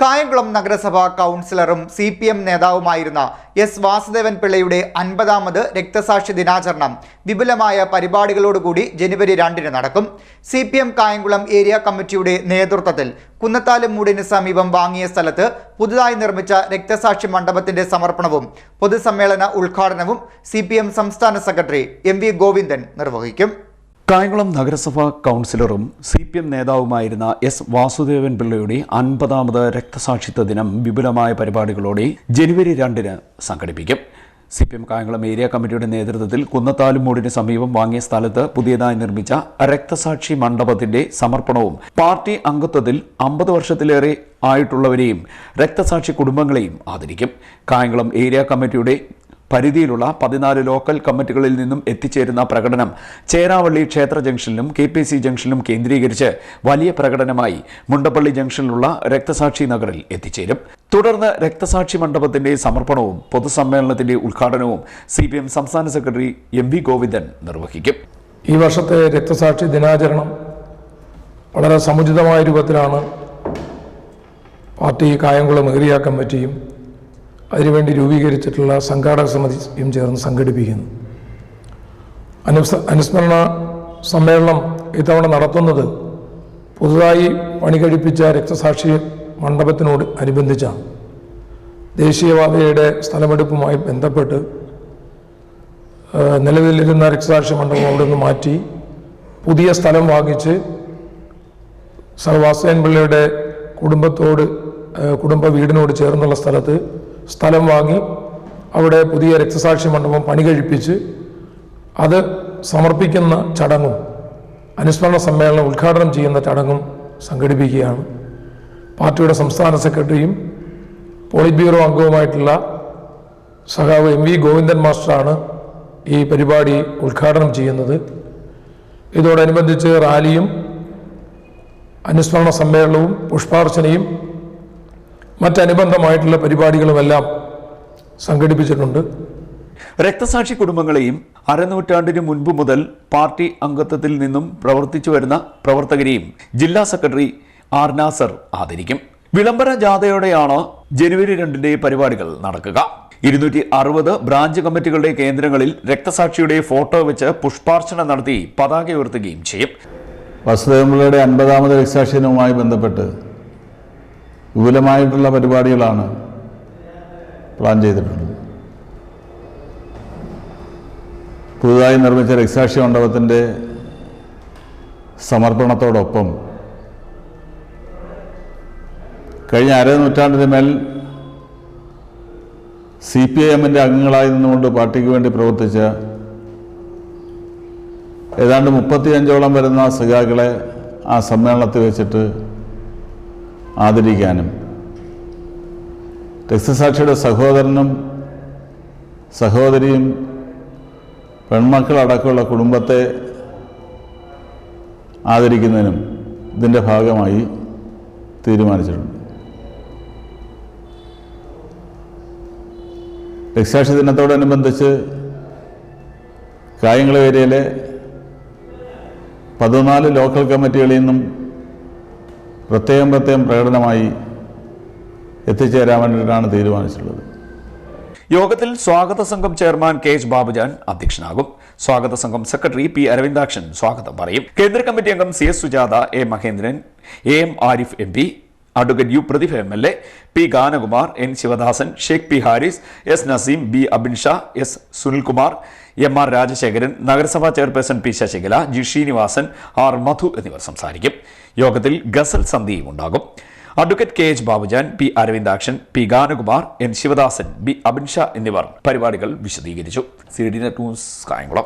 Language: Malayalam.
കായംകുളം നഗരസഭാ കൗൺസിലറും സി പി എം നേതാവുമായിരുന്ന എസ് വാസുദേവൻ പിള്ളയുടെ അൻപതാമത് രക്തസാക്ഷി ദിനാചരണം വിപുലമായ പരിപാടികളോടുകൂടി ജനുവരി രണ്ടിന് നടക്കും. C P M Kayamkulam area കമ്മിറ്റിയുടെ നേതൃത്വത്തിൽ കുന്നത്താലും മൂടിന് സമീപം വാങ്ങിയ സ്ഥലത്ത് പുതുതായി നിർമ്മിച്ച രക്തസാക്ഷി മണ്ഡപത്തിന്റെ സമർപ്പണവും പൊതുസമ്മേളന ഉദ്ഘാടനവും സി സംസ്ഥാന സെക്രട്ടറി എം വി ഗോവിന്ദൻ നിർവഹിക്കും. കായംകുളം നഗരസഭാ കൗൺസിലറും സി പി എം നേതാവുമായിരുന്ന എസ് വാസുദേവൻ പിള്ളയുടെ അൻപതാമത് രക്തസാക്ഷിത്വ ദിനം വിപുലമായ പരിപാടികളോടെ ജനുവരി രണ്ടിന് സംഘടിപ്പിക്കും. C P M Kayamkulam area കമ്മിറ്റിയുടെ നേതൃത്വത്തിൽ കുന്നത്താലുമൂടിന് സമീപം വാങ്ങിയ സ്ഥലത്ത് പുതിയതായി നിർമ്മിച്ച രക്തസാക്ഷി മണ്ഡപത്തിന്റെ സമർപ്പണവും പാർട്ടി അംഗത്വത്തിൽ അമ്പത് വർഷത്തിലേറെ ആയിട്ടുള്ളവരെയും രക്തസാക്ഷി കുടുംബങ്ങളെയും ആദരിക്കും. കായംകുളം ഏരിയ കമ്മിറ്റിയുടെ പരിധിയിലുള്ള പതിനാല് ലോക്കൽ കമ്മിറ്റികളിൽ നിന്നും എത്തിച്ചേരുന്ന പ്രകടനം ചേരാവള്ളി ക്ഷേത്ര ജംഗ്ഷനിലും കെ പി സി ജംഗ്ഷനിലും കേന്ദ്രീകരിച്ച് വലിയ പ്രകടനമായി മുണ്ടപ്പള്ളി ജംഗ്ഷനിലുള്ള രക്തസാക്ഷി നഗറിൽ എത്തിച്ചേരും. തുടർന്ന് രക്തസാക്ഷി മണ്ഡപത്തിന്റെ സമർപ്പണവും പൊതുസമ്മേളനത്തിന്റെ ഉദ്ഘാടനവും സി പി എം സംസ്ഥാന സെക്രട്ടറി എം വി ഗോവിന്ദൻ നിർവഹിക്കും. ഈ വർഷത്തെ രക്തസാക്ഷി ദിനാചരണം വളരെ സമുചിതമായ രൂപത്തിലാണ് പാർട്ടി കായംകുളം ഏരിയ കമ്മിറ്റിയും അതിനുവേണ്ടി രൂപീകരിച്ചിട്ടുള്ള സംഘാടക സമിതിയും ചേർന്ന് സംഘടിപ്പിക്കുന്നു. അനുസ അനുസ്മരണ സമ്മേളനം ഇത്തവണ നടത്തുന്നത് പുതുതായി പണി കഴിപ്പിച്ച രക്തസാക്ഷി മണ്ഡപത്തിനോട് അനുബന്ധിച്ചാണ്. ദേശീയപാതയുടെ സ്ഥലമെടുപ്പുമായി ബന്ധപ്പെട്ട് നിലവിലിരുന്ന രക്തസാക്ഷി മണ്ഡപം അവിടെ നിന്ന് മാറ്റി പുതിയ സ്ഥലം വാങ്ങിച്ച് സർവാസേൻ പിള്ളയുടെ കുടുംബത്തോട് കുടുംബ വീടിനോട് ചേർന്നുള്ള സ്ഥലത്ത് സ്ഥലം വാങ്ങി അവിടെ പുതിയ രക്തസാക്ഷി മണ്ഡപം പണി കഴിപ്പിച്ച് അത് സമർപ്പിക്കുന്ന ചടങ്ങും അനുസ്മരണ സമ്മേളനം ഉദ്ഘാടനം ചെയ്യുന്ന ചടങ്ങും സംഘടിപ്പിക്കുകയാണ്. പാർട്ടിയുടെ സംസ്ഥാന സെക്രട്ടറിയും പോളിറ്റ് ബ്യൂറോ അംഗവുമായിട്ടുള്ള സഖാവ് എം വി ഗോവിന്ദൻ മാസ്റ്ററാണ് ഈ പരിപാടി ഉദ്ഘാടനം ചെയ്യുന്നത്. ഇതോടനുബന്ധിച്ച് റാലിയും അനുസ്മരണ സമ്മേളനവും പുഷ്പാർച്ചനയും മറ്റനുബന്ധമായിട്ടുള്ള പരിപാടികളുമെല്ലാം സംഘടിപ്പിച്ചിട്ടുണ്ട്. രക്തസാക്ഷി കുടുംബങ്ങളെയും അരനൂറ്റാണ്ടിന് മുൻപ് മുതൽ പാർട്ടി അംഗത്വത്തിൽ നിന്നും പ്രവർത്തിച്ചു വരുന്ന പ്രവർത്തകരെയും ജില്ലാ സെക്രട്ടറി ആർ നാസർ ആദരിക്കും. വിളംബര ജാഥയോടെയാണ് ജനുവരി രണ്ടിന്റെ പരിപാടികൾ നടക്കുക. ഇരുന്നൂറ്റി അറുപത് ബ്രാഞ്ച് കമ്മിറ്റികളുടെ കേന്ദ്രങ്ങളിൽ രക്തസാക്ഷിയുടെ ഫോട്ടോ വെച്ച് പുഷ്പാർച്ചന നടത്തി പതാക ഉയർത്തുകയും ചെയ്യും. വസുദേവപിള്ളയുടെ അൻപതാമത് രക്തസാക്ഷിദിനവുമായി ബന്ധപ്പെട്ട് വിപുലമായിട്ടുള്ള പരിപാടികളാണ് പ്ലാൻ ചെയ്തിട്ടുള്ളത്. പുതുതായി നിർമ്മിച്ച രക്സാക്ഷി മണ്ഡപത്തിന്റെ സമർപ്പണത്തോടൊപ്പം കഴിഞ്ഞ അര നൂറ്റാണ്ടിന് മേൽ സി പി ഐ എമ്മിന്റെ അംഗങ്ങളായി നിന്നുകൊണ്ട് പാർട്ടിക്ക് വേണ്ടി പ്രവർത്തിച്ച ഏതാണ്ട് മുപ്പത്തിയഞ്ചോളം വരുന്ന സഖാക്കളെ ആ സമ്മേളനത്തിൽ വെച്ചിട്ട് ആദരിക്കാനും. രക്തസാക്ഷിയുടെ സഹോദരനും സഹോദരിയും പെൺമക്കളടക്കമുള്ള കുടുംബത്തെ ആദരിക്കുന്നതിനും ഇതിന്റെ ഭാഗമായി തീരുമാനിച്ചിട്ടുണ്ട്. രക്തസാക്ഷി ദിനത്തോടനുബന്ധിച്ച് കായംകുളം ഏരിയയിലെ പതിനാല് ലോക്കൽ കമ്മിറ്റികളിൽ നിന്നും പ്രത്യേകം പ്രത്യേകം പ്രകടനമായി എത്തിച്ചേരാൻ വേണ്ടിയിട്ടാണ് തീരുമാനിച്ചിട്ടുള്ളത്. യോഗത്തിൽ സ്വാഗത സംഘം ചെയർമാൻ കെ എച്ച് ബാബുജാൻ അധ്യക്ഷനാകും. സ്വാഗത സംഘം സെക്രട്ടറി പി അരവിന്ദാക്ഷൻ സ്വാഗതം പറയും. കേന്ദ്ര കമ്മിറ്റി അംഗം C S Sujatha A Mahendran A M Arif M advocate U Prathibha M L A P Ganakumar N Sivadasan Sheikh P Haris S Naseem B Abin Shah S Sunilkumar M R Rajasekharan നഗരസഭാ chairperson P Sasikala G Sreenivasan R Madhu എന്നിവർ സംസാരിക്കും. യോഗത്തിൽ ഗസൽ സന്ധിയും ഉണ്ടാകും. Advocate K H Babujan P Aravindakshan P Ganakumar N Sivadasan B Abin Shah എന്നിവർ പരിപാടികൾ വിശദീകരിച്ചു. C D news Kayamkulam.